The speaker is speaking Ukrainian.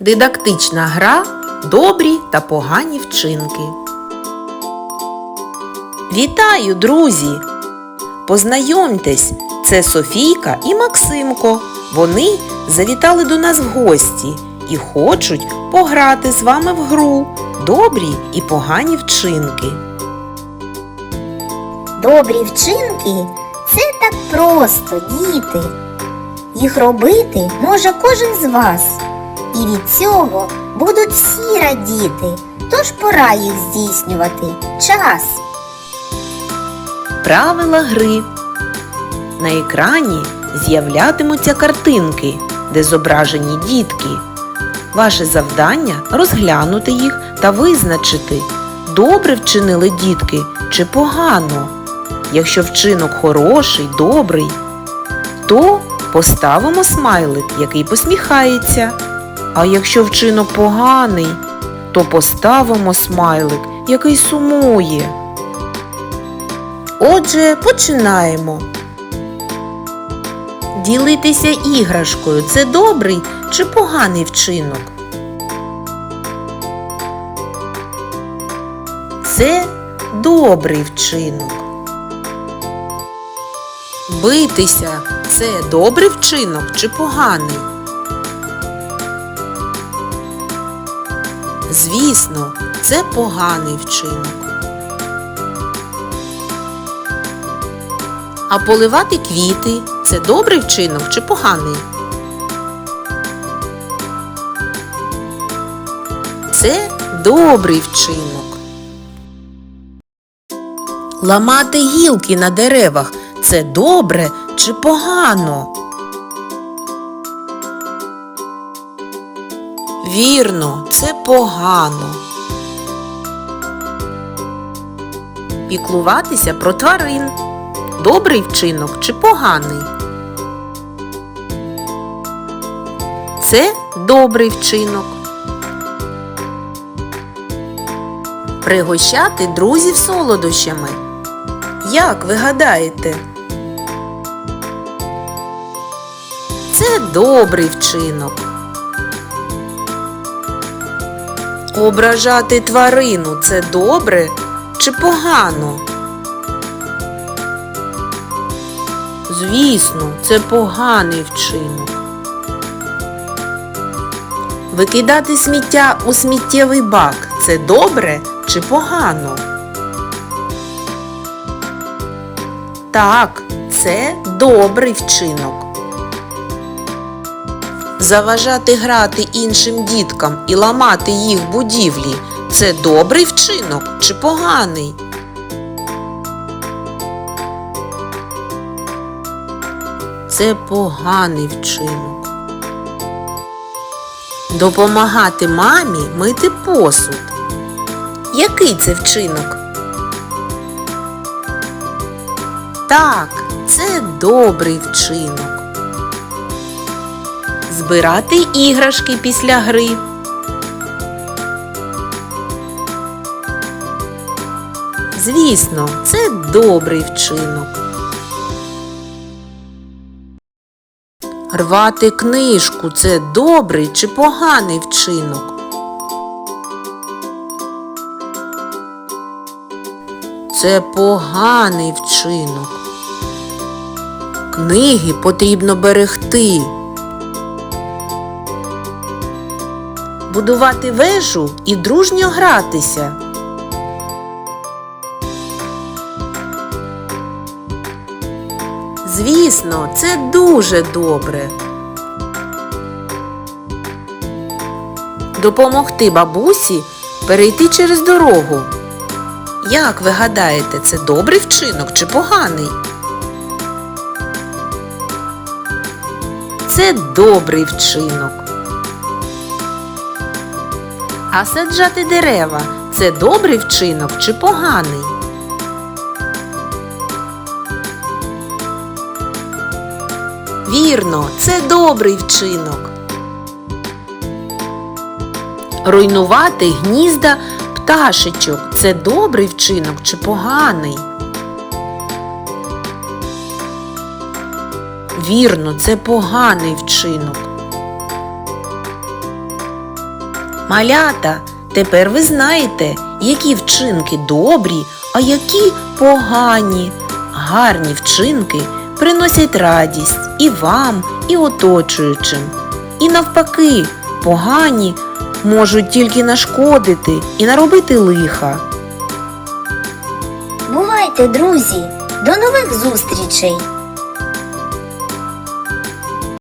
Дидактична гра Добрі та погані вчинки. Вітаю, друзі! Познайомтесь, це Софійка і Максимко. Вони завітали до нас в гості і хочуть пограти з вами в гру Добрі і погані вчинки. Добрі вчинки це так просто, діти. Їх робити може кожен з вас. І від цього будуть всі радіти, тож пора їх здійснювати. Час. Правила гри. На екрані з'являтимуться картинки, де зображені дітки. Ваше завдання розглянути їх та визначити, добре вчинили дітки чи погано. Якщо вчинок хороший, добрий, то поставимо смайлик, який посміхається. А якщо вчинок поганий, то поставимо смайлик, який сумує. Отже, починаємо. Ділитися іграшкою це добрий чи поганий вчинок? Це добрий вчинок. Битися це добрий вчинок чи поганий? Звісно, це поганий вчинок. А поливати квіти це добрий вчинок чи поганий? Це добрий вчинок. Ламати гілки на деревах це добре чи погано? Вірно, це погано. Піклуватися про тварин. Добрий вчинок чи поганий? Це добрий вчинок. Пригощати друзів солодощами. Як ви гадаєте? Це добрий вчинок. Ображати тварину це добре чи погано? Звісно, це поганий вчинок. Викидати сміття у сміттєвий бак це добре чи погано? Так, це добрий вчинок. Заважати грати іншим діткам і ламати їх будівлі це добрий вчинок чи поганий? Це поганий вчинок. Допомагати мамі мити посуд. Який це вчинок? Так, це добрий вчинок. Збирати іграшки після гри. Звісно, це добрий вчинок. Рвати книжку це добрий чи поганий вчинок? Це поганий вчинок. Книги потрібно берегти. Будувати вежу і дружньо гратися. Звісно, це дуже добре. Допомогти бабусі перейти через дорогу. Як ви гадаєте, це добрий вчинок чи поганий? Це добрий вчинок. А саджати дерева це добрий вчинок чи поганий? Вірно, це добрий вчинок. Руйнувати гнізда пташечок це добрий вчинок чи поганий? Вірно, це поганий вчинок. Малята, тепер ви знаєте, які вчинки добрі, а які погані. Гарні вчинки приносять радість і вам, і оточуючим. І навпаки, погані можуть тільки нашкодити і наробити лиха. Бувайте, друзі! До нових зустрічей!